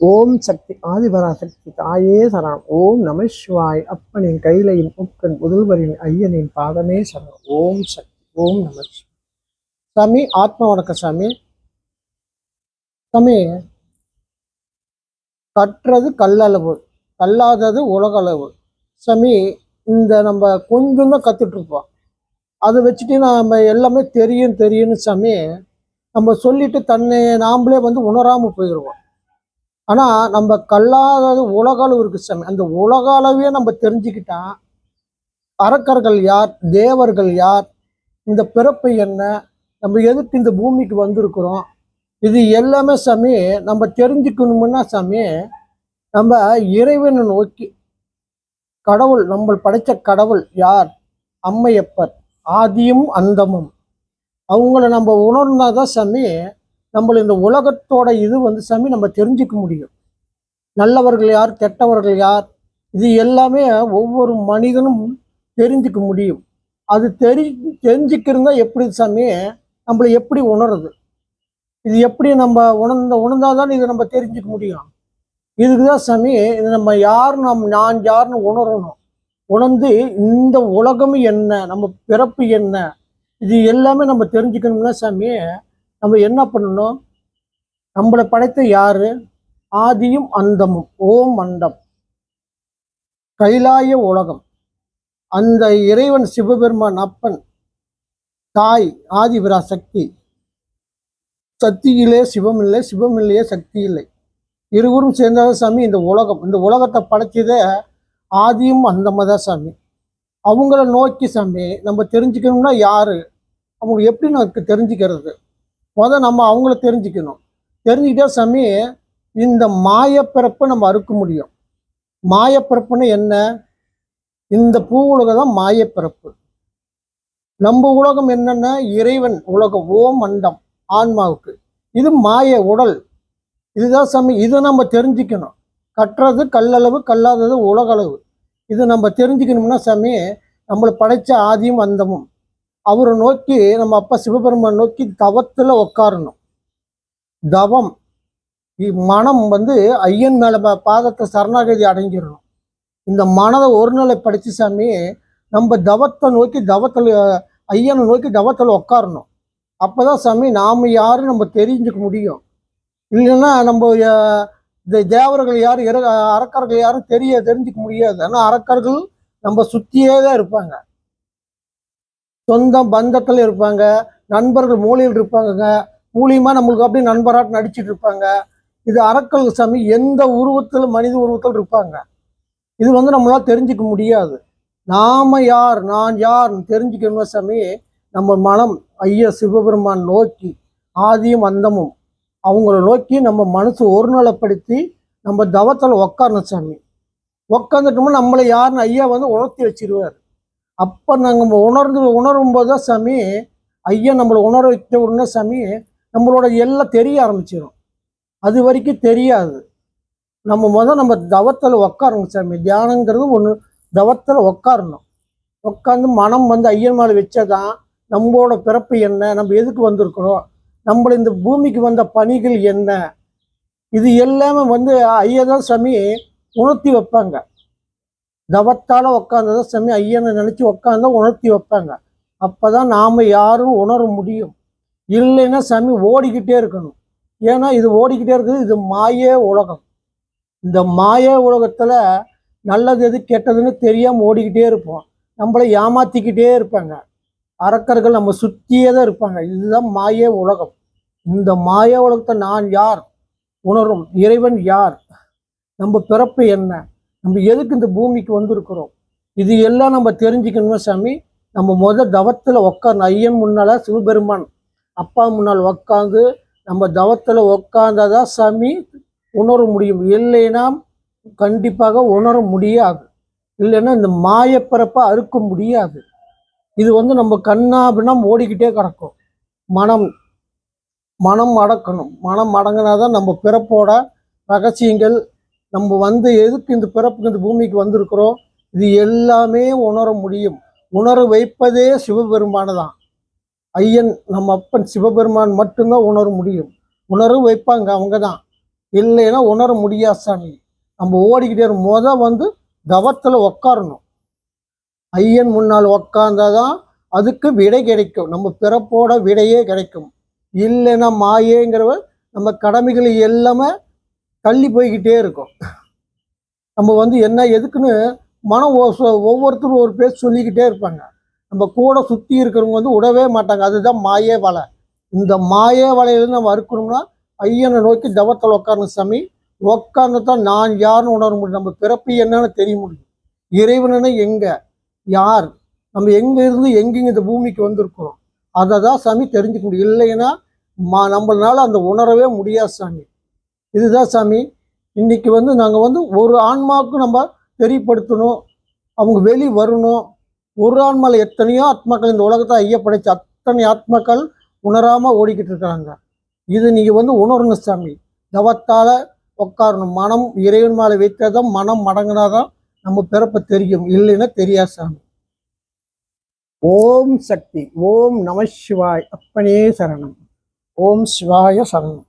ஓம் சக்தி ஆதிபராசக்தி தாயே சரணம். ஓம் நமசிவாய் அப்பனின் கைலையின் உட்கண் முதல்வரின் ஐயனின் பாதமே சரணம். ஓம் சக்தி ஓம் நம சாமி ஆத்ம வணக்கம் சாமி. சாமி கற்றது கல்லளவு கல்லாதது உலகளவு. சாமி இந்த நம்ம கொஞ்சம் தான் கத்துட்டு இருப்போம் அதை வச்சுட்டு நம்ம எல்லாமே தெரியும் தெரியும்னு சாமி நம்ம சொல்லிட்டு தன்னை நாமளே வந்து உணராம போயிடுவோம் ஆனால் நம்ம கல்லாதது உலக அளவு இருக்கு சாமி அந்த உலக அளவையே நம்ம தெரிஞ்சுக்கிட்டா அரக்கர்கள் யார் தேவர்கள் யார் இந்த பிறப்பு என்ன நம்ம எதுக்கு இந்த பூமிக்கு வந்திருக்கிறோம் இது எல்லாமே சாமி நம்ம தெரிஞ்சுக்கணும்னா சாமி நம்ம இறைவனை நோக்கி கடவுள் நம்ம படைத்த கடவுள் யார் அம்மையப்பர் ஆதியும் அந்தமும். அவங்கள நம்ம உணர்ந்தாதான் சாமி நம்மள இந்த உலகத்தோட இது வந்து சாமி நம்ம தெரிஞ்சுக்க முடியும். நல்லவர்கள் யார் கெட்டவர்கள் யார் இது எல்லாமே ஒவ்வொரு மனிதனும் தெரிஞ்சுக்க முடியும். அது தெரி தெரிஞ்சுக்கிறதா எப்படி சாமி நம்மளை எப்படி உணருது? இது எப்படி நம்ம உணர்ந்த உணர்ந்தாதான் இதை நம்ம தெரிஞ்சுக்க முடியும். இதுக்கு தான் சாமி இது நம்ம யார் நம் நான் யாருன்னு உணரணும். உணர்ந்து இந்த உலகம் என்ன நம்ம பிறப்பு என்ன இது எல்லாமே நம்ம தெரிஞ்சுக்கணும்னா சாமி நம்ம என்ன பண்ணணும்? நம்மளை படைத்த யாரு? ஆதியும் அந்தமும். ஓம் அண்டம். கைலாய உலகம். அந்த இறைவன் சிவபெருமான் அப்பன் தாய் ஆதிபிரா சக்தி சக்தியிலே சிவம் இல்லை சிவம் இல்லையே சக்தி இல்லை. இருவரும் சேர்ந்தாத சாமி இந்த உலகம். இந்த உலகத்தை படைச்சதே ஆதியும் அந்தமதா சாமி. அவங்கள நோக்கி சாமி நம்ம தெரிஞ்சுக்கணும்னா யாரு? அவங்க எப்படி நமக்கு தெரிஞ்சுக்கிறது? முத நம்ம அவங்கள தெரிஞ்சுக்கணும். தெரிஞ்சுக்கிட்டா சாமி இந்த மாயப்பிறப்பை நம்ம அறுக்க முடியும். மாயப்பிறப்புன்னு என்ன? இந்த பூ உலகம் தான் மாயப்பிறப்பு. நம்ம உலகம் என்னன்னா இறைவன் உலகம் ஓம் அண்டம் ஆன்மாவுக்கு. இது மாய உடல். இதுதான் சாமி இதை நம்ம தெரிஞ்சுக்கணும். கட்டுறது கல்லளவு கல்லாதது உலகளவு. இது நம்ம தெரிஞ்சுக்கணும்னா சாமி நம்மளை படைச்ச ஆதியும் அந்தமும். அவரை நோக்கி நம்ம அப்பா சிவபெருமான் நோக்கி தவத்தில் உட்காரணும் தவம் இ- மனம் வந்து ஐயன் மேலே பா- பாதத்தை சரணாகதி அடைஞ்சிடணும் இந்த மனதை ஒருநிலை படித்து சாமி நம்ம தவத்தை நோக்கி தவத்தில் ஐயனை நோக்கி தவத்தில் உட்காரணும் அப்பதான் சாமி நாம் யாரும் நம்ம தெரிஞ்சுக்க முடியும். இல்லைன்னா நம்ம இந்த தேவர்கள் யாரும் இற அரக்கர்கள் யாரும் தெரிய தெரிஞ்சுக்க முடியாது. ஆனால் அரக்கர்கள் நம்ம சுற்றியே தான் இருப்பாங்க. சொந்தம் பந்தத்தில் இருப்பாங்க. நண்பர்கள் மூலையில் இருப்பாங்கங்க. மூலியமாக நம்மளுக்கு அப்படியே நண்பராட்டு நடிச்சிட்டு இருப்பாங்க. இது அறக்கல் சாமி எந்த உருவத்தில் மனித உருவத்தில் இருப்பாங்க? இது வந்து நம்மளால் தெரிஞ்சுக்க முடியாது. நாம யார் நான் யார் தெரிஞ்சுக்கணும் சாமி? நம்ம மனம் ஐயா சிவபெருமான் நோக்கி ஆதியும் அந்தமும். அவங்கள நோக்கி நம்ம மனசு ஒருநலப்படுத்தி நம்ம தவத்தில் உக்காரணும் சாமி. உக்காந்துட்டோம்னா நம்மளை யாருன்னு ஐயா வந்து உணர்த்தி வச்சிருவார். அப்போ நாங்கள் உணர்ந்து உணரும் போது தான் சாமி ஐயா நம்மளை உணர வைத்த உடனே சாமி நம்மளோட எல்லாம் தெரிய ஆரம்பிச்சிடும் அது வரைக்கும் தெரியாது. நம்ம முதல் நம்ம தவத்தில் உக்காரணும் சாமி. தியானங்கிறது ஒன்று தவத்தில் உக்காரணும். உட்காந்து மனம் வந்து ஐயன் மேலே வச்சதான் நம்மளோட பிறப்பு என்ன நம்ம எதுக்கு வந்திருக்கிறோம் நம்மள இந்த பூமிக்கு வந்த பணிகள் என்ன இது எல்லாமே வந்து ஐயா தான் சாமி உணர்த்தி வைப்பாங்க. தவத்தால் உக்காந்ததை சாமி ஐயனை நினச்சி உட்காந்தா உணர்த்தி வைப்பாங்க. அப்போ தான் நாம் யாரும் உணர முடியும். இல்லைன்னா சாமி ஓடிக்கிட்டே இருக்கணும். ஏன்னா இது ஓடிக்கிட்டே இருக்குது இது மாய உலகம். இந்த மாய உலகத்தில் நல்லது எது கெட்டதுன்னு தெரியாமல் ஓடிக்கிட்டே இருப்போம். நம்மளை ஏமாத்திக்கிட்டே இருப்பாங்க. அரக்கர்கள் நம்ம சுற்றியே தான் இருப்பாங்க. இதுதான் மாய உலகம். இந்த மாய உலகத்தை நான் யார்? உணரும் இறைவன் யார்? நம்ம பிறப்பு என்ன? நம்ம எதுக்கு இந்த பூமிக்கு வந்திருக்கிறோம்? இது எல்லாம் நம்ம தெரிஞ்சுக்கணுமா சாமி? நம்ம முத தவத்தில் உக்காந்து ஐயன் முன்னால் சிவபெருமான் அப்பா முன்னால் உட்காந்து நம்ம தவத்தில் உக்காந்தாதான் சாமி உணர முடியும். இல்லைன்னா கண்டிப்பாக உணர முடியாது. இல்லைன்னா இந்த மாயப்பிறப்பை அறுக்க முடியாது. இது வந்து நம்ம கண்ணாபின்னா ஓடிக்கிட்டே கிடக்கும். மனம் மனம் அடக்கணும். மனம் அடங்கினாதான் நம்ம பிறப்போட ரகசியங்கள் நம்ம வந்து எதுக்கு இந்த பிறப்புக்கு இந்த பூமிக்கு வந்திருக்கிறோம்? இது எல்லாமே உணர முடியும். உணர வைப்பதே சிவபெருமானு தான் ஐயன் நம்ம அப்பன் சிவபெருமான் மட்டும்தான் உணர முடியும். உணர வைப்பாங்க அவங்க தான் இல்லைன்னா உணர முடியாது சாமி. நம்ம ஓடிக்கிட்டே இருக்கும் முத வந்து தவத்தில் உக்காரணும். ஐயன் முன்னால் உக்காந்தாதான் அதுக்கு விடை கிடைக்கும். நம்ம பிறப்போட விடையே கிடைக்கும். இல்லைன்னா மாயேங்கிறவ நம்ம கடமைகள் எல்லாமே தள்ளி போய்கிட்டே இருக்கும். நம்ம வந்து என்ன எதுக்குன்னு மனம் ஒவ்வொருத்தரும் ஒரு பேர் சொல்லிக்கிட்டே இருப்பாங்க. நம்ம கூட சுற்றி இருக்கிறவங்க வந்து விடவே மாட்டாங்க. அதுதான் மாயே வலை. இந்த மாயே வலையிலேருந்து நம்ம அறுக்கணும்னா ஐயனை நோக்கி தவத்தில் உட்காரணும் சாமி. உட்கார்ந்து தான் நான் யாருன்னு உணர முடியும். நம்ம பிறப்பு என்னன்னு தெரிய முடியும். இறைவனு எங்கே? யார்? நம்ம எங்கே இருந்து எங்கெங்க இந்த பூமிக்கு வந்திருக்கிறோம்? அதை தான் சாமி தெரிஞ்சுக்க முடியும். இல்லைன்னா மா நம்மளால அந்த உணரவே முடியாது சாமி. இதுதான் சாமி. இன்னைக்கு வந்து நாங்கள் வந்து ஒரு ஆன்மாவுக்கு நம்ம தெரியப்படுத்தணும் அவங்க வெளி வரணும். ஒரு ஆன்மாவில் எத்தனையோ ஆத்மாக்கள் இந்த உலகத்தை ஐயப்படைச்சு படைச்ச அத்தனை ஆத்மாக்கள் உணராமல் ஓடிக்கிட்டு இருக்கிறாங்க இது நீங்கள் வந்து உணரணும் சாமி. தவத்தால் உட்காரணும் மனம் இறைவன் மேலே வைத்தாதான் மனம் மடங்கினாதான் நம்ம பிறப்பை தெரியும். இல்லைன்னா தெரியாது சாமி. ஓம் சக்தி. ஓம் நம சிவாய். அப்பனே சரணம். ஓம் சிவாய சரணம்.